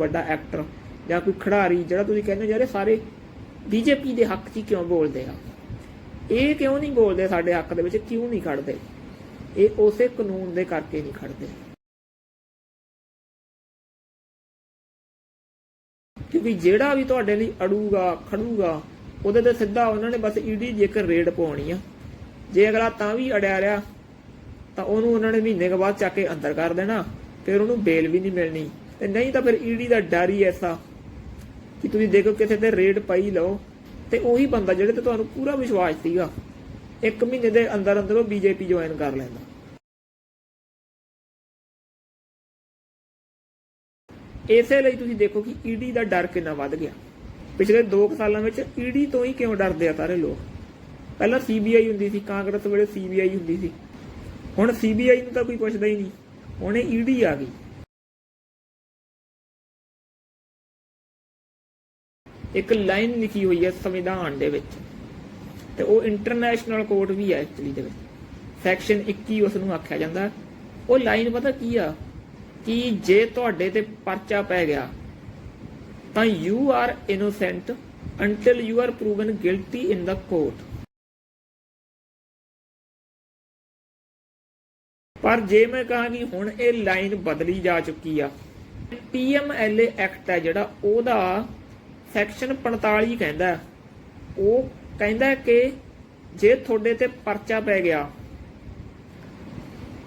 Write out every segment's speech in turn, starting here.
ਵੱਡਾ ਐਕਟਰ ਜਾਂ ਕੋਈ ਖਿਡਾਰੀ ਜਿਹੜਾ ਤੁਸੀਂ ਕਹਿੰਦੇ ਹੋ ਯਾਰ ਇਹ ਸਾਰੇ ਬੀਜੇਪੀ ਦੇ ਹੱਕ 'ਚ ਕਿਉਂ ਬੋਲਦੇ ਆ? ਇਹ ਕਿਉਂ ਨਹੀਂ ਬੋਲਦੇ ਸਾਡੇ ਹੱਕ ਦੇ ਵਿੱਚ? ਕਿਉਂ ਨਹੀਂ ਖੜਦੇ? ਇਹ ਉਸੇ ਕਾਨੂੰਨ ਦੇ ਕਰਕੇ ਨਹੀਂ ਖੜਦੇ। ਕਿਉਂਕਿ ਜਿਹੜਾ ਵੀ ਤੁਹਾਡੇ ਲਈ ਅੜੂਗਾ, ਖੜੂਗਾ, ਉਹਦੇ ਤੇ ਸਿੱਧਾ ਉਹਨਾਂ ਨੇ ਬਸ ਈਡੀ ਜੇਕਰ ਰੇਡ ਪਾਉਣੀ ਆ। ਜੇ ਅਗਲਾ ਤਾਂ ਵੀ ਅੜਿਆ ਰਿਹਾ, ਤਾਂ ਉਹਨੂੰ ਉਹਨਾਂ ਨੇ ਮਹੀਨੇ ਕੁ ਬਾਅਦ ਚੱਕ ਕੇ ਅੰਦਰ ਕਰ ਦੇਣਾ, ਫਿਰ ਉਹਨੂੰ ਬੇਲ ਵੀ ਨਹੀਂ ਮਿਲਣੀ। ਤੇ ਨਹੀਂ ਤਾਂ ਫਿਰ ਈਡੀ ਦਾ ਡਰ ਹੀ ਐਸਾ ਕਿ ਤੁਸੀਂ ਦੇਖੋ ਕਿਸੇ ਤੇ ਰੇਡ ਪਾਈ ਲਓ ਤੇ ਉਹੀ ਬੰਦਾ ਜਿਹੜੇ ਤੇ ਤੁਹਾਨੂੰ ਪੂਰਾ ਵਿਸ਼ਵਾਸ ਸੀਗਾ, ਇੱਕ ਮਹੀਨੇ ਦੇ ਅੰਦਰ ਅੰਦਰ ਉਹ ਬੀਜੇਪੀ ਜੁਆਇਨ ਕਰ ਲੈਂਦਾ। ਇਸੇ ਲਈ ਤੁਸੀਂ ਦੇਖੋ ਕਿ ਈਡੀ ਦਾ ਡਰ ਕਿੰਨਾ ਵੱਧ ਗਿਆ। ਪਿਛਲੇ 2 ਸਾਲਾਂ ਵਿੱਚ ਈਡੀ ਤੋਂ ਹੀ ਕਿਉਂ ਡਰਦੇ ਆ ਸਾਰੇ ਲੋਕ? ਪਹਿਲਾਂ ਸੀਬੀਆਈ ਹੁੰਦੀ ਸੀ, ਕਾਂਗਰਸ ਵੇਲੇ ਸੀਬੀਆਈ ਹੁੰਦੀ ਸੀ। ਹੁਣ ਸੀਬੀਆਈ ਨੂੰ ਤਾਂ ਕੋਈ ਪੁੱਛਦਾ ਹੀ ਨਹੀਂ। ਹੁਣ ਇਹ ਈਡੀ ਆ ਗਈ। ਇੱਕ ਲਾਈਨ ਲਿਖੀ ਹੋਈ ਹੈ ਸੰਵਿਧਾਨ ਦੇ ਵਿੱਚ। ਤੇ ਉਹ ਇੰਟਰਨੈਸ਼ਨਲ ਕੋਰਟ ਵੀ ਹੈ ਐਕਚੁਅਲੀ ਦੇ ਵਿੱਚ। ਸੈਕਸ਼ਨ 21 ਉਸ ਨੂੰ ਆਖਿਆ ਜਾਂਦਾ। ਉਹ ਲਾਈਨ ਪਤਾ ਕੀ ਆ? ਕਿ ਜੇ ਤੁਹਾਡੇ ਤੇ ਪਰਚਾ ਪੈ ਗਿਆ, ਤਾਂ you are innocent until you are proven guilty in the court ਪਰ ਜੇ ਮੈਂ ਕਹਾਂ ਕਿ ਹੁਣ ਇਹ ਲਾਈਨ ਬਦਲੀ ਜਾ ਚੁੱਕੀ ਆ ਪੀਐਮਐਲਏ ਐਕਟ ਹੈ ਜਿਹੜਾ, ਉਹਦਾ ਸੈਕਸ਼ਨ 45 ਕਹਿੰਦਾ ਉਹ ਕਹਿੰਦਾ ਹੈ ਕਿ ਜੇ ਤੁਹਾਡੇ ਤੇ ਪਰਚਾ ਪੈ ਗਿਆ,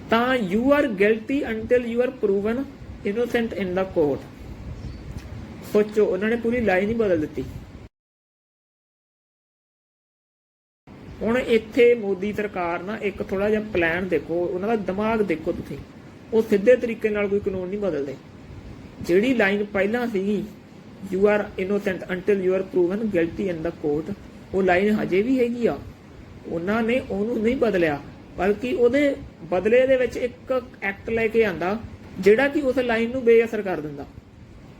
ਤਾਂ you are guilty until you are proven innocent in the court ਸੋਚੋ, ਉਹਨਾਂ ਨੇ ਪੂਰੀ ਲਾਈਨ ਹੀ ਬਦਲ ਦਿੱਤੀ। ਹੁਣ ਇੱਥੇ ਮੋਦੀ ਸਰਕਾਰ ਨਾ ਇੱਕ ਥੋੜਾ ਜਿਹਾ ਪਲਾਨ ਦੇਖੋ, ਉਹਨਾਂ ਦਾ ਦਿਮਾਗ ਦੇਖੋ ਤੁਸੀਂ। ਉਹ ਸਿੱਧੇ ਤਰੀਕੇ ਨਾਲ ਕੋਈ ਕਾਨੂੰਨ ਨਹੀਂ ਬਦਲਦੇ। ਜਿਹੜੀ ਲਾਈਨ ਪਹਿਲਾਂ ਸੀਗੀ you are innocent until you are proven guilty in the court ਉਹ ਲਾਈਨ ਹਜੇ ਵੀ ਹੈਗੀ ਆ। ਉਹਨਾਂ ਨੇ ਉਹਨੂੰ ਨਹੀਂ ਬਦਲਿਆ। ਬਲਕਿ ਉਹਦੇ ਬਦਲੇ ਦੇ ਵਿੱਚ ਇੱਕ ਐਕਟ ਲੈ ਕੇ ਆਂਦਾ, ਜਿਹੜਾ ਕਿ ਉਸ ਲਾਈਨ ਨੂੰ ਬੇਅਸਰ ਕਰ ਦਿੰਦਾ।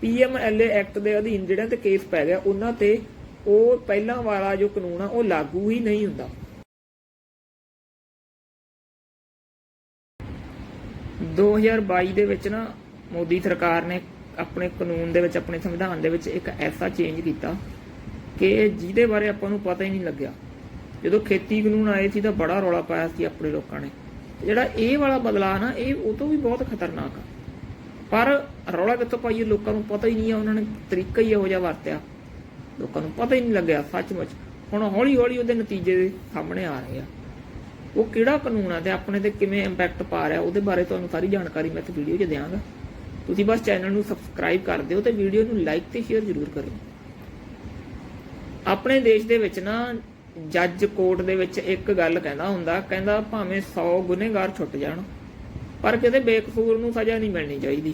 ਪੀਐਮਐਲਏ ਐਕਟ ਦੇ ਅਧੀਨ ਜਿਹੜਾ ਤੇ ਕੇਸ ਪੈ ਗਿਆ, ਉਹਨਾਂ ਤੇ ਉਹ ਪਹਿਲਾਂ ਵਾਲਾ ਜੋ ਕਾਨੂੰਨ ਆ, ਉਹ ਲਾਗੂ ਹੀ ਨਹੀਂ ਹੁੰਦਾ। 2022 ਦੇ ਵਿੱਚ ਨਾ ਮੋਦੀ ਸਰਕਾਰ ਨੇ ਆਪਣੇ ਕਾਨੂੰਨ ਦੇ ਵਿੱਚ, ਆਪਣੇ ਸੰਵਿਧਾਨ ਦੇ ਵਿੱਚ ਇੱਕ ਐਸਾ ਚੇਂਜ ਕੀਤਾ ਕਿ ਜਿਹਦੇ ਬਾਰੇ ਆਪਾਂ ਨੂੰ ਪਤਾ ਹੀ ਨਹੀਂ ਲੱਗਿਆ। ਜਦੋਂ ਖੇਤੀ ਕਾਨੂੰਨ ਆਏ ਸੀ ਤਾਂ ਬੜਾ ਰੌਲਾ ਪਾਇਆ ਸੀ ਆਪਣੇ ਲੋਕਾਂ ਨੇ। ਜਿਹੜਾ ਇਹ ਵਾਲਾ ਬਦਲਾਅ ਨਾ, ਇਹ ਉਹ ਤੋਂ ਵੀ ਬਹੁਤ ਖਤਰਨਾਕ ਆ। ਪਰ ਰੌਲਾ ਕਿੱਥੋਂ ਪਾਈਏ, ਲੋਕਾਂ ਨੂੰ ਪਤਾ ਹੀ ਨਹੀਂ ਆ, ਉਹਨਾਂ ਨੇ ਤਰੀਕਾ ਹੀ ਇਹੋ ਜਿਹਾ ਵਰਤਿਆ। ਲੋਕਾਂ ਨੂੰ ਪਤਾ ਹੀ ਨਹੀਂ ਲੱਗਿਆ, ਸੱਚਮੁੱਚ। ਹੁਣ ਹੌਲੀ ਹੌਲੀ ਉਹਦੇ ਨਤੀਜੇ ਸਾਹਮਣੇ ਆ ਰਹੇ ਆ। ਉਹ ਕਿਹੜਾ ਕਾਨੂੰਨ ਆ ਤੇ ਆਪਣੇ ਤੇ ਕਿਵੇਂ ਇੰਪੈਕਟ ਪਾ ਰਿਹਾ, ਉਹਦੇ ਬਾਰੇ ਤੁਹਾਨੂੰ ਸਾਰੀ ਜਾਣਕਾਰੀ ਮੈਂ ਇਸ ਵੀਡੀਓ 'ਚ ਦਿਆਂਗਾ। ਤੁਸੀਂ ਬਸ ਚੈਨਲ ਨੂੰ ਸਬਸਕ੍ਰਾਈਬ ਕਰ ਦਿਓ ਤੇ ਵੀਡੀਓ ਨੂੰ ਲਾਈਕ ਤੇ ਸ਼ੇਅਰ ਜ਼ਰੂਰ ਕਰਿਓ। ਆਪਣੇ ਦੇਸ਼ ਦੇ ਵਿੱਚ ਨਾ ਜੱਜ ਕੋਰਟ ਦੇ ਵਿੱਚ ਇੱਕ ਗੱਲ ਕਹਿੰਦਾ ਹੁੰਦਾ, ਕਹਿੰਦਾ ਭਾਵੇਂ 100 ਗੁਨੇਗਾਰ ਛੁੱਟ ਜਾਣ, ਪਰ ਕਿਤੇ ਬੇਕਸੂਰ ਨੂੰ ਸਜ਼ਾ ਨਹੀਂ ਮਿਲਣੀ ਚਾਹੀਦੀ।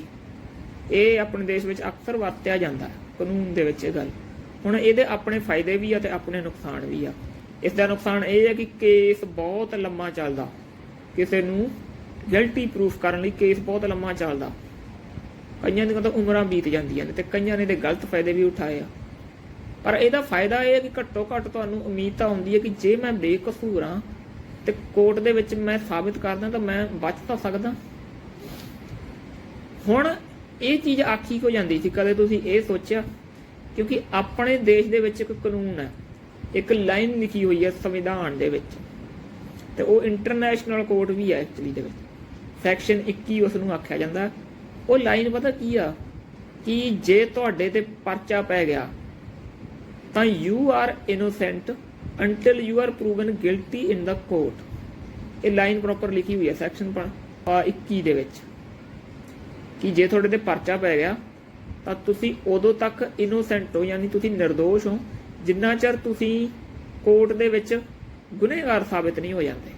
ਇਹ ਆਪਣੇ ਦੇਸ਼ ਵਿੱਚ ਅਕਸਰ ਵਰਤਿਆ ਜਾਂਦਾ, ਕਾਨੂੰਨ ਦੇ ਵਿੱਚ ਇਹ ਗੱਲ। ਹੁਣ ਇਹਦੇ ਆਪਣੇ ਫਾਇਦੇ ਵੀ ਆ ਤੇ ਆਪਣੇ ਨੁਕਸਾਨ ਵੀ ਆ। ਇਸ ਦਾ ਨੁਕਸਾਨ ਇਹ ਹੈ ਕਿ ਕੇਸ ਬਹੁਤ ਲੰਮਾ ਚੱਲਦਾ। ਕਿਸੇ ਨੂੰ ਗਿਲਟੀ ਪ੍ਰੂਫ ਕਰਨ ਲਈ ਕੇਸ ਬਹੁਤ ਲੰਮਾ ਚੱਲਦਾ। ਕਈਆਂ ਦੀਆਂ ਤਾਂ ਉਮਰਾਂ ਬੀਤ ਜਾਂਦੀਆਂ ਨੇ ਤੇ ਕਈਆਂ ਨੇ ਦੇ ਗਲਤ ਫਾਇਦੇ ਵੀ ਉਠਾਏ ਆ। ਪਰ ਇਹਦਾ ਫਾਇਦਾ ਇਹ ਹੈ ਕਿ ਘੱਟੋ ਘੱਟ ਤੁਹਾਨੂੰ ਉਮੀਦ ਤਾਂ ਹੁੰਦੀ ਹੈ ਕਿ ਜੇ ਮੈਂ ਬੇਕਸੂਰ ਆ ਤੇ ਕੋਰਟ ਦੇ ਵਿੱਚ ਮੈਂ ਸਾਬਿਤ ਕਰਦਾ ਤਾਂ ਮੈਂ ਬਚ ਤਾਂ ਸਕਦਾ। ਹੁਣ ਇਹ ਚੀਜ਼ ਆਖੀ ਹੋ ਜਾਂਦੀ ਸੀ? ਕਦੇ ਤੁਸੀਂ ਇਹ ਸੋਚਿਆ? ਕਿਉਂਕਿ ਆਪਣੇ ਦੇਸ਼ ਦੇ ਵਿੱਚ ਇੱਕ ਕਾਨੂੰਨ ਹੈ, ਇੱਕ ਲਾਈਨ ਲਿਖੀ ਹੋਈ ਹੈ ਸੰਵਿਧਾਨ ਦੇ ਵਿੱਚ। ਤੇ ਉਹ ਇੰਟਰਨੈਸ਼ਨਲ ਕੋਰਟ ਵੀ ਹੈ ਐਕਚੁਅਲੀ ਦੇ ਵਿੱਚ। ਸੈਕਸ਼ਨ 21 ਉਸ ਨੂੰ ਆਖਿਆ ਜਾਂਦਾ। ਹੈ। ਉਹ ਲਾਈਨ ਪਤਾ ਕੀ ਆ? ਕਿ ਜੇ ਤੁਹਾਡੇ ਤੇ ਪਰਚਾ ਪੈ ਗਿਆ, ਤਾਂ you are innocent until you are proven guilty in the court ਇਹ ਲਾਈਨ ਪ੍ਰੋਪਰ ਲਿਖੀ ਹੋਈ ਹੈ ਸੈਕਸ਼ਨ 21 ਦੇ ਵਿੱਚ। ਕਿ ਜੇ ਤੁਹਾਡੇ ਤੇ ਪਰਚਾ ਪੈ ਗਿਆ, ਤਾਂ ਤੁਸੀਂ ਉਦੋਂ ਤੱਕ ਇਨੋਸੈਂਟ ਹੋ, ਯਾਨੀ ਤੁਸੀਂ નિર્ਦੋਸ਼ ਹੋ, ਜਿੰਨਾ ਚਿਰ ਤੁਸੀਂ ਕੋਰਟ ਦੇ ਵਿੱਚ ਗੁਨੇਗਾਰ ਸਾਬਿਤ ਨਹੀਂ ਹੋ ਜਾਂਦੇ।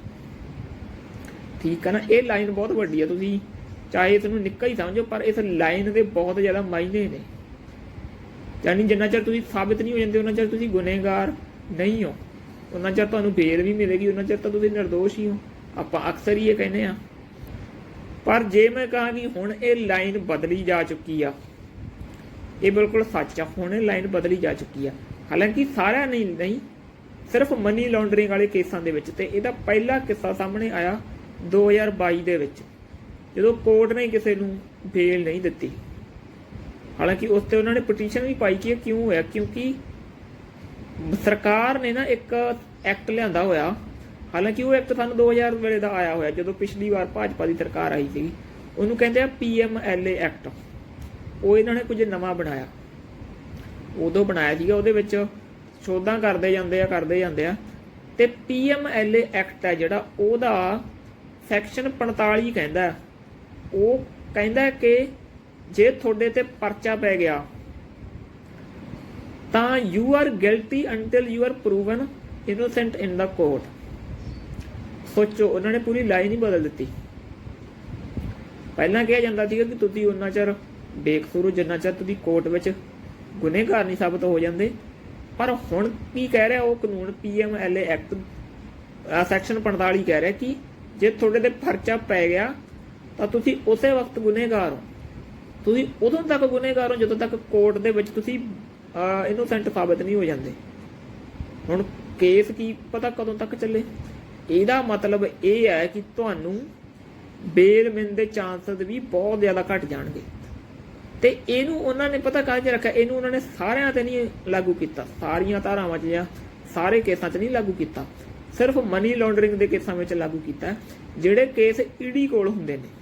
ਠੀਕ ਹੈ ਨਾ? ਇਹ ਲਾਈਨ ਬਹੁਤ ਵੱਡੀ ਹੈ ਤੁਸੀਂ ਚਾਹੇ ਇਸ ਨੂੰ ਨਿੱਕਾ ਹੀ ਸਮਝੋ, ਪਰ ਇਸ ਲਾਈਨ ਦੇ ਬਹੁਤ ਜ਼ਿਆਦਾ ਮਾਇਨੇ ਨੇ। ਯਾਨੀ ਜਿੰਨਾ ਚਿਰ ਤੁਸੀਂ ਸਾਬਿਤ ਨਹੀਂ ਹੋ ਜਾਂਦੇ, ਉਹਨਾਂ ਚਿਰ ਤੁਸੀਂ ਗੁਨੇਗਾਰ ਨਹੀਂ ਹੋ। ਉਹਨਾਂ ਚਿਰ ਤੁਹਾਨੂੰ ਬੇਲ ਵੀ ਮਿਲੇਗੀ, ਉਹਨਾਂ ਚਿਰ ਤਾਂ ਤੁਸੀਂ નિર્ਦੋਸ਼ ਹੀ ਹੋ। ਆਪਾਂ ਅਕਸਰ ਹੀ ਇਹ ਕਹਿੰਦੇ ਆ ਪਰ ਜੇ ਮੈਂ ਕਹਾਂ ਕਿ ਹੁਣ ਇਹ ਲਾਈਨ ਬਦਲੀ ਜਾ ਚੁੱਕੀ ਆ, ਇਹ ਬਿਲਕੁਲ ਸੱਚ ਆ, ਹੁਣ ਇਹ ਲਾਈਨ ਬਦਲੀ ਜਾ ਚੁੱਕੀ ਆ। ਹਾਲਾਂਕਿ ਸਾਰਿਆਂ ਨਹੀਂ ਨਹੀਂ, ਸਿਰਫ ਮਨੀ ਲਾਂਡਰਿੰਗ ਵਾਲੇ ਕੇਸਾਂ ਦੇ ਵਿੱਚ ਤੇ ਇਹਦਾ ਪਹਿਲਾ ਕਿੱਸਾ ਸਾਹਮਣੇ ਆਇਆ 2022 ਦੇ ਵਿੱਚ। ਜਦੋਂ ਕੋਰਟ ਨੇ ਕਿਸੇ ਨੂੰ ਬੇਲ ਨਹੀਂ ਦਿੱਤੀ, ਹਾਲਾਂਕਿ ਉਸ ਤੇ ਉਹਨਾਂ ਨੇ ਪਟੀਸ਼ਨ ਵੀ ਪਾਈ ਕਿ ਕਿਉਂ ਹੋਇਆ? ਕਿਉਂਕਿ ਸਰਕਾਰ ਨੇ ਨਾ ਇੱਕ ਐਕਟ ਲਿਆਂਦਾ ਹੋਇਆ। ਹਾਲਾਂਕਿ ਉਹ ਐਕਟ ਸਾਨੂੰ 2000 ਵੇਲੇ ਦਾ ਆਇਆ ਹੋਇਆ, ਜਦੋਂ ਪਿਛਲੀ ਵਾਰ ਭਾਜਪਾ ਦੀ ਸਰਕਾਰ ਆਈ ਸੀ। ਉਹਨੂੰ ਕਹਿੰਦੇ ਆ ਪੀਐਮਐਲਏ ਐਕਟ ਉਹ ਇਹਨਾਂ ਨੇ ਕੁਝ ਨਵਾਂ ਬਣਾਇਆ। ਉਦੋਂ ਬਣਾਇਆ ਸੀਗਾ, ਉਹਦੇ ਵਿੱਚ ਸ਼ੋਧਾਂ ਕਰਦੇ ਜਾਂਦੇ ਆ, ਕਰਦੇ ਜਾਂਦੇ ਆ। ਤੇ ਪੀਐਮਐਲਏ ਐਕਟ ਹੈ ਜਿਹੜਾ, ਉਹਦਾ ਸੈਕਸ਼ਨ 45 ਕਹਿੰਦਾ ਉਹ ਕਹਿੰਦਾ ਹੈ ਕਿ ਜੇ ਤੁਹਾਡੇ ਤੇ ਪਰਚਾ ਪੈ ਗਿਆ, ਤਾਂ you are guilty until you are proven innocent in the court ਸੋਚੋ, ਉਹਨਾਂ ਨੇ ਪੂਰੀ ਲਾਈਨ ਹੀ ਬਦਲ ਦਿੱਤੀ। ਪਹਿਲਾਂ ਕਿਹਾ ਜਾਂਦਾ ਸੀ ਕਿ ਤੁਸੀਂ ਉਹਨਾਂ ਚਿਰ ਬੇਕਸੂਰ ਜਿੰਨਾ ਚਿਰ ਤੁਸੀਂ ਕੋਰਟ ਵਿੱਚ ਗੁਨੇਗਾਰ ਨਹੀਂ ਸਾਬਤ ਹੋ ਜਾਂਦੇ। ਪਰ ਹੁਣ ਕੀ ਕਹਿ ਰਿਹਾ ਉਹ ਕਾਨੂੰਨ ਪੀਐਮਐਲਏ ਐਕਟ ਸੈਕਸ਼ਨ 45 ਕਹਿ ਰਿਹਾ ਕਿ ਜੇ ਤੁਹਾਡੇ ਤੇ ਪਰਚਾ ਪੈ ਗਿਆ ਤਾਂ ਤੁਸੀਂ ਉਸੇ ਵਕਤ ਗੁਨੇਗਾਰ ਹੋ। ਤੁਸੀਂ ਉਦੋਂ ਤੱਕ ਗੁਨੇਗਾਰ ਹੋ ਜਦੋਂ ਤੱਕ ਕੋਰਟ ਦੇ ਵਿੱਚ ਤੁਸੀਂ ਇਨੋਸੈਂਟ ਸਾਬਤ ਨਹੀਂ ਹੋ ਜਾਂਦੇ। ਹੁਣ ਕੇਸ ਕੀ ਪਤਾ ਕਦੋਂ ਤੱਕ ਚੱਲੇ? ਇਹਦਾ ਮਤਲਬ ਇਹ ਹੈ ਕਿ ਤੁਹਾਨੂੰ ਬੇਲ ਮਿਲਣ ਦੇ ਚਾਂਸਸ ਵੀ ਬਹੁਤ ਜ਼ਿਆਦਾ ਘਟ ਜਾਣਗੇ। ਤੇ ਇਹਨੂੰ ਉਹਨਾਂ ਨੇ ਪਤਾ ਕਾਹਦੇ 'ਚ ਰੱਖਿਆ? ਇਹਨੂੰ ਉਹਨਾਂ ਨੇ ਸਾਰਿਆਂ ਤੇ ਨਹੀਂ ਲਾਗੂ ਕੀਤਾ। ਸਾਰੀਆਂ ਧਾਰਾਵਾਂ 'ਚ ਜਾਂ ਸਾਰੇ ਕੇਸਾਂ 'ਚ ਨਹੀਂ ਲਾਗੂ ਕੀਤਾ। ਸਿਰਫ ਮਨੀ ਲਾਂਡਰਿੰਗ ਦੇ ਕੇਸਾਂ ਵਿੱਚ ਲਾਗੂ ਕੀਤਾ। ਜਿਹੜੇ ਕੇਸ ਈਡੀ ਕੋਲ ਹੁੰਦੇ ਨੇ।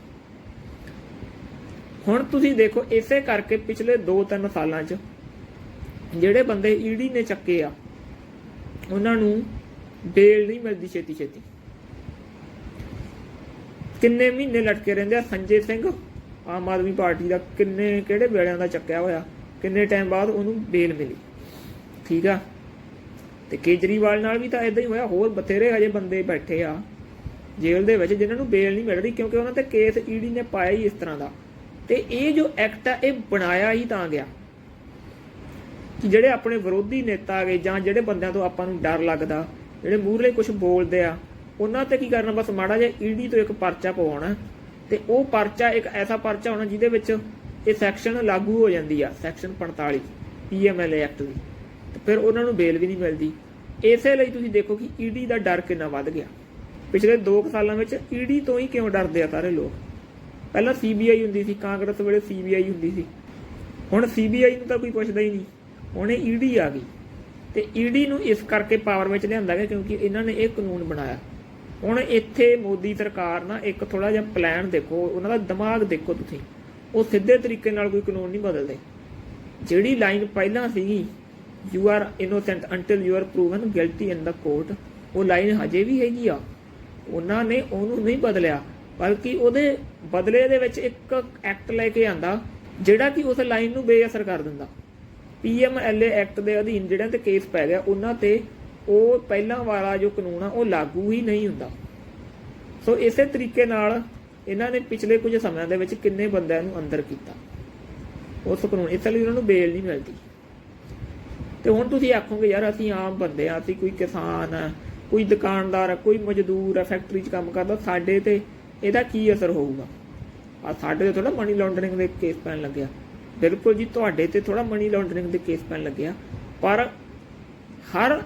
ਹੁਣ ਤੁਸੀਂ ਦੇਖੋ, ਇਸੇ ਕਰਕੇ ਪਿਛਲੇ 2-3 ਸਾਲਾਂ 'ਚ ਜਿਹੜੇ ਬੰਦੇ ਈਡੀ ਨੇ ਚੱਕੇ ਆ, ਉਹਨਾਂ ਨੂੰ ਬੇਲ ਨਹੀਂ ਮਿਲਦੀ ਛੇਤੀ ਛੇਤੀ ਕਿੰਨੇ ਮਹੀਨੇ ਲਟਕੇ ਰਹਿੰਦੇ ਆ ਸੰਜੇ ਸਿੰਘ, ਆਮ ਆਦਮੀ ਪਾਰਟੀ ਦਾ, ਕਿੰਨੇ, ਕਿਹੜੇ ਵੇਲਿਆਂ ਦਾ ਚੱਕਿਆ ਹੋਇਆ, ਕਿੰਨੇ ਟਾਈਮ ਬਾਅਦ ਉਹਨੂੰ ਬੇਲ ਮਿਲੀ। ਠੀਕ ਆ? ਤੇ ਕੇਜਰੀਵਾਲ ਨਾਲ ਵੀ ਤਾਂ ਇਦਾਂ ਹੀ ਹੋਇਆ, ਹੋਰ ਬਥੇਰੇ ਹਜੇ ਬੰਦੇ ਬੈਠੇ ਆ ਜੇਲ੍ਹ ਦੇ ਵਿੱਚ ਜਿਨ੍ਹਾਂ ਨੂੰ ਬੇਲ ਨਹੀਂ ਮਿਲ ਰਹੀ ਕਿਉਂਕਿ ਉਹਨਾਂ ਤੇ ਕੇਸ ਈਡੀ ਨੇ ਪਾਇਆ ਹੀ ਇਸ ਤਰ੍ਹਾਂ ਦਾ। ਤੇ ਇਹ ਜੋ ਐਕਟ ਆ, ਇਹ ਬਣਾਇਆ ਹੀ ਤਾਂ ਗਿਆ। ਕਿ ਜਿਹੜੇ ਆਪਣੇ ਵਿਰੋਧੀ ਨੇਤਾ ਆ ਗਏ, ਜਾਂ ਜਿਹੜੇ ਬੰਦਿਆਂ ਤੋਂ ਆਪਾਂ ਨੂੰ ਡਰ ਲੱਗਦਾ, ਜਿਹੜੇ ਮੂਹਰਲੇ ਕੁਝ ਬੋਲਦੇ ਆ, ਉਹਨਾਂ ਤੇ ਕੀ ਕਰਨਾ? ਬਸ ਮਾੜਾ ਜਿਹਾ ਈਡੀ ਤੋਂ ਇੱਕ ਪਰਚਾ ਪਵਾਉਣਾ। ਤੇ ਉਹ ਪਰਚਾ, ਇੱਕ ਐਸਾ ਪਰਚਾ ਹੋਣਾ ਜਿਹਦੇ ਵਿੱਚ ਇਹ ਸੈਕਸ਼ਨ ਲਾਗੂ ਹੋ ਜਾਂਦੀ ਆ ਸੈਕਸ਼ਨ 45 ਪੀਐਮਐਲਏ ਐਕਟ ਦੀ। ਤੇ ਫਿਰ ਉਹਨਾਂ ਨੂੰ ਬੇਲ ਵੀ ਨਹੀਂ ਮਿਲਦੀ। ਇਸੇ ਲਈ ਤੁਸੀਂ ਦੇਖੋ ਕਿ ਈਡੀ ਦਾ ਡਰ ਕਿੰਨਾ ਵੱਧ ਗਿਆ। ਪਿਛਲੇ 2 ਸਾਲਾਂ ਵਿੱਚ ਈਡੀ ਤੋਂ ਹੀ ਕਿਉਂ ਡਰਦੇ ਆ ਸਾਰੇ ਲੋਕ? ਪਹਿਲਾਂ ਸੀਬੀਆਈ ਹੁੰਦੀ ਸੀ, ਕਾਂਗਰਸ ਵੇਲੇ ਸੀਬੀਆਈ ਹੁੰਦੀ ਸੀ। ਹੁਣ ਸੀਬੀਆਈ ਨੂੰ ਤਾਂ ਕੋਈ ਪੁੱਛਦਾ ਹੀ ਨਹੀਂ। ਹੁਣ ਇਹ ਈਡੀ ਆ ਗਈ। ਤੇ ਈਡੀ ਨੂੰ ਇਸ ਕਰਕੇ ਪਾਵਰ ਵਿੱਚ ਲਿਆਂਦਾ ਗਿਆ ਕਿਉਂਕਿ ਇਹਨਾਂ ਨੇ ਇਹ ਕਾਨੂੰਨ ਬਣਾਇਆ। ਹੁਣ ਇੱਥੇ ਮੋਦੀ ਸਰਕਾਰ ਨਾ ਇੱਕ ਥੋੜਾ ਜਿਹਾ ਪਲਾਨ ਦੇਖੋ, ਉਹਨਾਂ ਦਾ ਦਿਮਾਗ ਦੇਖੋ ਤੁਸੀਂ। ਉਹ ਸਿੱਧੇ ਤਰੀਕੇ ਨਾਲ ਕੋਈ ਕਾਨੂੰਨ ਨਹੀਂ ਬਦਲਦੇ। ਜਿਹੜੀ ਲਾਈਨ ਪਹਿਲਾਂ ਸੀਗੀ you are innocent until you are proven guilty in the court ਉਹ ਲਾਈਨ ਹਜੇ ਵੀ ਹੈਗੀ ਆ। ਉਹਨਾਂ ਨੇ ਉਹਨੂੰ ਨਹੀਂ ਬਦਲਿਆ। ਬਲਕਿ ਉਹਦੇ ਬਦਲੇ ਦੇ ਵਿੱਚ ਇੱਕ ਐਕਟ ਲੈ ਕੇ ਆਂਦਾ, ਜਿਹੜਾ ਕਿ ਉਸ ਲਾਈਨ ਨੂੰ ਬੇਅਸਰ ਕਰ ਦਿੰਦਾ। ਪੀਐਮਐਲਏ ਐਕਟ ਦੇ ਅਧੀਨ ਜਿਹੜਿਆਂ ਤੇ ਕੇਸ ਪੈ ਗਿਆ, ਉਹਨਾਂ ਤੇ ਉਹ ਪਹਿਲਾਂ ਵਾਲਾ ਜੋ ਕਾਨੂੰਨ ਆ, ਉਹ ਲਾਗੂ ਹੀ ਨਹੀਂ ਹੁੰਦਾ। ਸੋ ਇਸੇ ਤਰੀਕੇ ਨਾਲ ਇਹਨਾਂ ਨੇ ਪਿਛਲੇ ਕੁਝ ਸਮਿਆਂ ਦੇ ਵਿੱਚ ਕਿੰਨੇ ਬੰਦਿਆਂ ਨੂੰ ਅੰਦਰ ਕੀਤਾ। ਉਸ ਕਾਨੂੰਨ, ਇਸ ਲਈ ਉਹਨਾਂ ਨੂੰ ਬੇਲ ਨਹੀਂ ਮਿਲਦੀ। ਤੇ ਹੁਣ ਤੁਸੀਂ ਆਖੋਗੇ, ਯਾਰ, ਅਸੀਂ ਆਮ ਬੰਦੇ ਆ, ਅਸੀਂ ਕੋਈ ਕਿਸਾਨ ਆ, ਕੋਈ ਦੁਕਾਨਦਾਰ ਆ, ਕੋਈ ਮਜ਼ਦੂਰ ਆ, ਫੈਕਟਰੀ 'ਚ ਕੰਮ ਕਰਦਾ, ਸਾਡੇ ਤੇ ਇਹਦਾ ਕੀ ਅਸਰ ਹੋਊਗਾ? ਆ ਸਾਡੇ ਤੇ ਥੋੜਾ ਮਨੀ ਲਾਂਡਰਿੰਗ ਦੇ ਕੇਸ ਪੈਣ ਲੱਗਿਆ। ਬਿਲਕੁਲ ਜੀ, ਤੁਹਾਡੇ ਤੇ ਥੋੜਾ ਮਨੀ ਲਾਂਡਰਿੰਗ ਦੇ ਕੇਸ ਪੈਣ ਲੱਗਿਆ। ਪਰ ਹਰ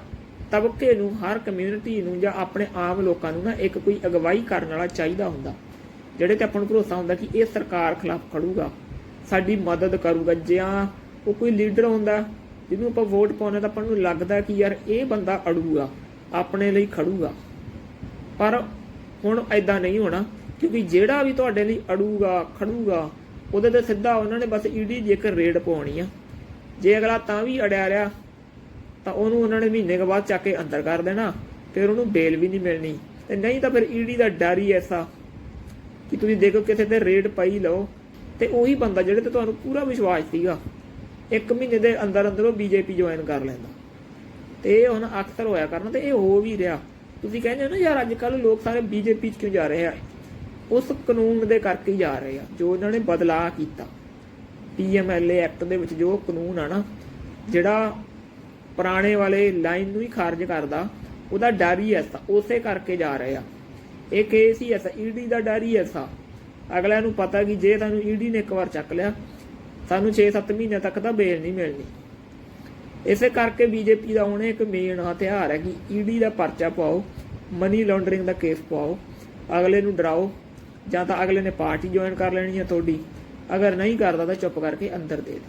ਤਬਕੇ ਨੂੰ, ਹਰ ਕਮਿਊਨਿਟੀ ਨੂੰ ਜਾਂ ਆਪਣੇ ਆਮ ਲੋਕਾਂ ਨੂੰ ਨਾ ਇੱਕ ਕੋਈ ਅਗਵਾਈ ਕਰਨ ਵਾਲਾ ਚਾਹੀਦਾ ਹੁੰਦਾ। ਜਿਹੜੇ ਤੇ ਆਪਾਂ ਨੂੰ ਭਰੋਸਾ ਹੁੰਦਾ ਕਿ ਇਹ ਸਰਕਾਰ ਖਿਲਾਫ ਖੜੂਗਾ, ਸਾਡੀ ਮਦਦ ਕਰੂਗਾ, ਜਾਂ ਉਹ ਕੋਈ ਲੀਡਰ ਹੁੰਦਾ ਜਿਹਨੂੰ ਆਪਾਂ ਵੋਟ ਪਾਉਣਾ ਤਾਂ ਆਪਾਂ ਨੂੰ ਲੱਗਦਾ ਕਿ ਯਾਰ ਇਹ ਬੰਦਾ ਅੜੂਗਾ, ਆਪਣੇ ਲਈ ਖੜੂਗਾ। ਪਰ ਹੁਣ ਐਦਾਂ ਨਹੀਂ ਹੋਣਾ। ਕਿਉਂਕਿ ਜਿਹੜਾ ਵੀ ਤੁਹਾਡੇ ਲਈ ਅੜੂਗਾ, ਖੜੂਗਾ, ਉਹਦੇ ਤੇ ਸਿੱਧਾ ਉਹਨਾਂ ਨੇ ਬਸ ਈਡੀ ਦੀ ਰੇਡ ਪਾਉਣੀ ਆ। ਜੇ ਅਗਲਾ ਤਾਂ ਵੀ ਅੜਿਆ ਰਿਹਾ, ਤਾਂ ਉਹਨੂੰ ਉਹਨਾਂ ਨੇ ਮਹੀਨੇ ਕੇ ਬਾਅਦ ਚੱਕ ਕੇ ਅੰਦਰ ਕਰ ਦੇਣਾ, ਫਿਰ ਉਹਨੂੰ ਬੇਲ ਵੀ ਨਹੀਂ ਮਿਲਣੀ। ਤੇ ਨਹੀਂ ਤਾਂ ਫਿਰ ਈਡੀ ਦਾ ਡਰ ਹੀ ਐਸਾ ਕਿ ਤੁਸੀਂ ਦੇਖੋ ਕਿਸੇ ਤੇ ਰੇਡ ਪਾਈ ਲਓ, ਤੇ ਉਹੀ ਬੰਦਾ ਜਿਹੜੇ ਤੇ ਤੁਹਾਨੂੰ ਪੂਰਾ ਵਿਸ਼ਵਾਸ ਸੀਗਾ, ਇੱਕ ਮਹੀਨੇ ਦੇ ਅੰਦਰ ਅੰਦਰ ਉਹ ਬੀਜੇਪੀ ਜੁਆਇਨ ਕਰ ਲੈਂਦਾ। ਤੇ ਇਹ ਹੁਣ ਅਕਸਰ ਹੋਇਆ ਕਰਨਾ ਤੇ ਇਹ ਹੋ ਵੀ ਰਿਹਾ। ਤੁਸੀਂ ਕਹਿੰਦੇ ਹੋ ਨਾ, ਯਾਰ ਅੱਜ ਕੱਲ ਲੋਕ ਸਾਰੇ ਬੀਜੇਪੀ ਚ ਕਿਉਂ ਜਾ ਰਹੇ ਆ? ਉਸ ਕਾਨੂੰਨ ਦੇ ਕਰਕੇ ਹੀ ਜਾ ਰਹੇ ਆ, ਜੋ ਉਹਨਾਂ ਨੇ ਬਦਲਾਅ ਕੀਤਾ। ਪੀਐਮਐਲਏ ਐਕਟ ਦੇ ਵਿੱਚ ਜੋ ਕਾਨੂੰਨ ਆ ਨਾ, ਜਿਹੜਾ ਪੁਰਾਣੇ ਵਾਲੇ ਲਾਈਨ ਨੂੰ ਹੀ ਖਾਰਜ ਕਰਦਾ, ਉਹਦਾ ਡਰ ਹੀ ਐਸਾ ਉਸੇ ਕਰਕੇ ਜਾ ਰਹੇ ਆ। ਇਹ ਕੇਸ ਹੀ ਐਸਾ ਈਡੀ ਦਾ ਡਰ ਹੀ ਐਸਾ ਅਗਲਿਆਂ ਨੂੰ ਪਤਾ ਕਿ ਜੇ ਤੁਹਾਨੂੰ ਈਡੀ ਨੇ ਇੱਕ ਵਾਰ ਚੱਕ ਲਿਆ, ਸਾਨੂੰ 6-7 ਮਹੀਨੇ ਤੱਕ ਤਾਂ ਬੇਲ ਨਹੀਂ ਮਿਲਣੀ। ਇਸੇ ਕਰਕੇ ਬੀਜੇਪੀ ਦਾ ਹੁਣ ਇੱਕ ਮੇਨ ਹਥਿਆਰ ਹੈ ਕਿ ਈਡੀ ਦਾ ਪਰਚਾ ਪਾਓ ਮਨੀ ਲਾਂਡਰਿੰਗ ਦਾ ਕੇਸ ਪਾਓ, ਅਗਲੇ ਨੂੰ ਡਰਾਓ ਜਾਂ ਤਾਂ ਅਗਲੇ ਨੇ ਪਾਰਟੀ ਜੁਆਇਨ ਕਰ ਲੈਣੀ ਹੈ ਤੁਹਾਡੀ, ਅਗਰ ਨਹੀਂ ਕਰਦਾ ਤਾਂ ਚੁੱਪ ਕਰਕੇ ਅੰਦਰ ਦੇ ਦੇ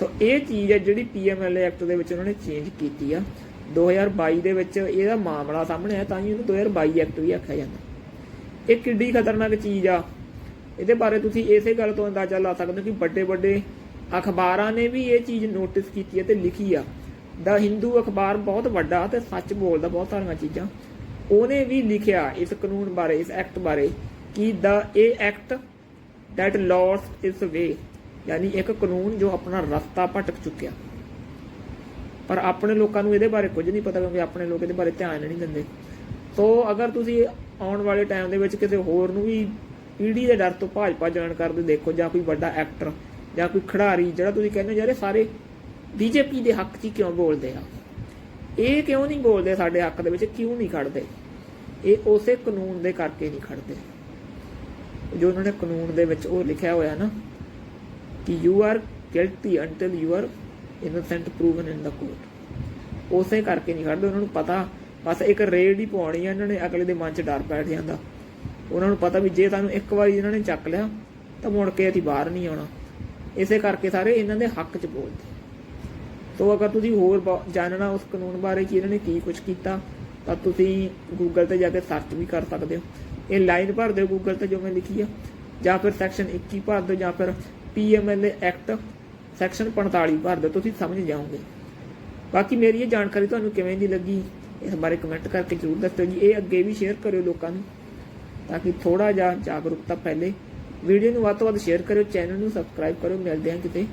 ਸੋ ਇਹ ਚੀਜ਼ ਹੈ ਜਿਹੜੀ ਪੀਐਮਐਲਏ ਐਕਟ ਦੇ ਵਿੱਚ ਉਹਨਾਂ ਨੇ ਚੇਂਜ ਕੀਤੀ ਆ। 2022 ਦੇ ਵਿੱਚ ਇਹਦਾ ਮਾਮਲਾ ਸਾਹਮਣੇ ਆਇਆ, ਤਾਂ ਹੀ ਇਹਨੂੰ 2022 ਐਕਟ ਵੀ ਆਖਿਆ ਜਾਂਦਾ। ਇਹ ਕਿੱਡੀ ਖਤਰਨਾਕ ਚੀਜ਼ ਆ। ਇਹਦੇ ਬਾਰੇ ਤੁਸੀਂ ਇਸੇ ਗੱਲ ਤੋਂ ਅੰਦਾਜ਼ਾ ਲਾ ਸਕਦੇ ਹੋ ਕਿ ਵੱਡੇ ਵੱਡੇ ਅਖਬਾਰਾਂ ਨੇ ਵੀ ਇਹ ਚੀਜ਼ ਨੋਟਿਸ ਕੀਤੀ ਹੈ ਤੇ ਲਿਖੀ ਆ। ਦਾ ਹਿੰਦੂ ਅਖਬਾਰ ਬਹੁਤ ਵੱਡਾ ਤੇ ਸੱਚ ਬੋਲਦਾ ਬਹੁਤ ਸਾਰੀਆਂ ਚੀਜ਼ਾਂ। ਉਹਨੇ ਵੀ ਲਿਖਿਆ ਇਸ ਕਾਨੂੰਨ ਬਾਰੇ, ਇਸ ਐਕਟ ਬਾਰੇ ਕਿ ਦਾ ਇਹ act that lost its way, ਯਾਨੀ ਇੱਕ ਕਾਨੂੰਨ ਜੋ ਆਪਣਾ ਰਸਤਾ ਭਟਕ ਚੁੱਕਿਆ। ਪਰ ਆਪਣੇ ਲੋਕਾਂ ਨੂੰ ਇਹਦੇ ਬਾਰੇ ਕੁਝ ਨਹੀਂ ਪਤਾ ਕਿਉਂਕਿ ਆਪਣੇ ਲੋਕ ਇਹਦੇ ਬਾਰੇ ਧਿਆਨ ਨਹੀਂ ਦਿੰਦੇ। ਸੋ ਅਗਰ ਤੁਸੀਂ ਆਉਣ ਵਾਲੇ ਟਾਈਮ ਦੇ ਵਿੱਚ ਕਿਸੇ ਹੋਰ ਨੂੰ ਵੀ ਪੀੜੀ ਦੇ ਡਰ ਤੋਂ ਭਾਜਪਾ ਭੱਜਣ ਕਰਦੇ ਦੇਖੋ ਜਾਂ ਕੋਈ ਵੱਡਾ ਐਕਟਰ ਜਾਂ ਕੋਈ ਖਿਡਾਰੀ ਜਿਹੜਾ ਤੁਸੀਂ ਕਹਿੰਦੇ ਹੋ ਯਾਰ ਇਹ ਸਾਰੇ ਬੀਜੇਪੀ ਦੇ ਹੱਕ 'ਚ ਹੀ ਕਿਉਂ ਬੋਲਦੇ ਆ? ਇਹ ਕਿਉਂ ਨਹੀਂ ਬੋਲਦੇ ਸਾਡੇ ਹੱਕ ਦੇ ਵਿੱਚ? ਕਿਉਂ ਨਹੀਂ ਖੜਦੇ ਇਹ ਉਸੇ ਕਾਨੂੰਨ ਦੇ ਕਰਕੇ ਨਹੀਂ ਖੜਦੇ ਜੋ ਉਹਨਾਂ ਨੇ ਕਾਨੂੰਨ ਦੇ ਵਿੱਚ ਉਹ ਲਿਖਿਆ ਹੋਇਆ ਨਾ, ਕਿ you are guilty until you are innocent proven in the court ਉਸੇ ਕਰਕੇ ਨਹੀਂ ਖੜਦੇ ਉਹਨਾਂ ਨੂੰ ਪਤਾ, ਬਸ ਇੱਕ ਰੇਡ ਹੀ ਪਵਾਉਣੀ ਆ, ਇਹਨਾਂ ਨੇ ਅਗਲੇ ਦੇ ਮਨ 'ਚ ਡਰ ਬੈਠ ਜਾਂਦਾ। ਉਹਨਾਂ ਨੂੰ ਪਤਾ ਵੀ ਜੇ ਸਾਨੂੰ ਇੱਕ ਵਾਰੀ ਇਹਨਾਂ ਨੇ ਚੱਕ ਲਿਆ, ਤਾਂ ਮੁੜ ਕੇ ਅਸੀਂ ਬਾਹਰ ਨਹੀਂ ਆਉਣਾ। ਇਸੇ ਕਰਕੇ ਸਾਰੇ ਇਹਨਾਂ ਦੇ ਹੱਕ 'ਚ ਬੋਲਦੇ। ਸੋ ਅਗਰ ਤੁਸੀਂ ਹੋਰ ਬ- ਜਾਣਨਾ ਉਸ ਕਾਨੂੰਨ ਬਾਰੇ ਕਿ ਇਹਨਾਂ ਨੇ ਕੀ ਕੁਝ ਕੀਤਾ, ਤਾਂ ਤੁਸੀਂ ਗੂਗਲ ਤੇ ਜਾ ਕੇ ਸਰਚ ਵੀ ਕਰ ਸਕਦੇ ਹੋ। ਇਹ ਲਾਈਨ ਭਰ ਦਿਓ ਗੂਗਲ ਤੇ ਜੋ ਮੈਂ ਲਿਖੀ ਆ। ਜਾਂ ਫਿਰ ਸੈਕਸ਼ਨ 21 ਭਰ ਦਿਓ ਜਾਂ ਫਿਰ ਪੀਐਮਐਲਏ ਐਕਟ ਸੈਕਸ਼ਨ 45 ਭਰ ਦਿਓ, ਤੁਸੀਂ ਸਮਝ ਜਾਓਗੇ। ਬਾਕੀ ਮੇਰੀ ਇਹ ਜਾਣਕਾਰੀ ਤੁਹਾਨੂੰ ਕਿਵੇਂ ਦੀ ਲੱਗੀ, ਇਸ ਬਾਰੇ ਕਮੈਂਟ ਕਰਕੇ ਜ਼ਰੂਰ ਦੱਸੋ ਜੀ। ਇਹ ਅੱਗੇ ਵੀ ਸ਼ੇਅਰ ਕਰਿਓ ਲੋਕਾਂ ਨੂੰ, ਤਾਂ ਕਿ ਥੋੜਾ ਜਿਹਾ ਜਾਗਰੂਕਤਾ ਪਹਿਲੇ ਵੀਡੀਓ ਨੂੰ ਵੱਧ ਤੋਂ ਵੱਧ ਸ਼ੇਅਰ ਕਰਿਓ ਚੈਨਲ ਨੂੰ ਸਬਸਕ੍ਰਾਈਬ ਕਰੋ ਮਿਲਦੇ ਹਾਂ ਕਿਤੇ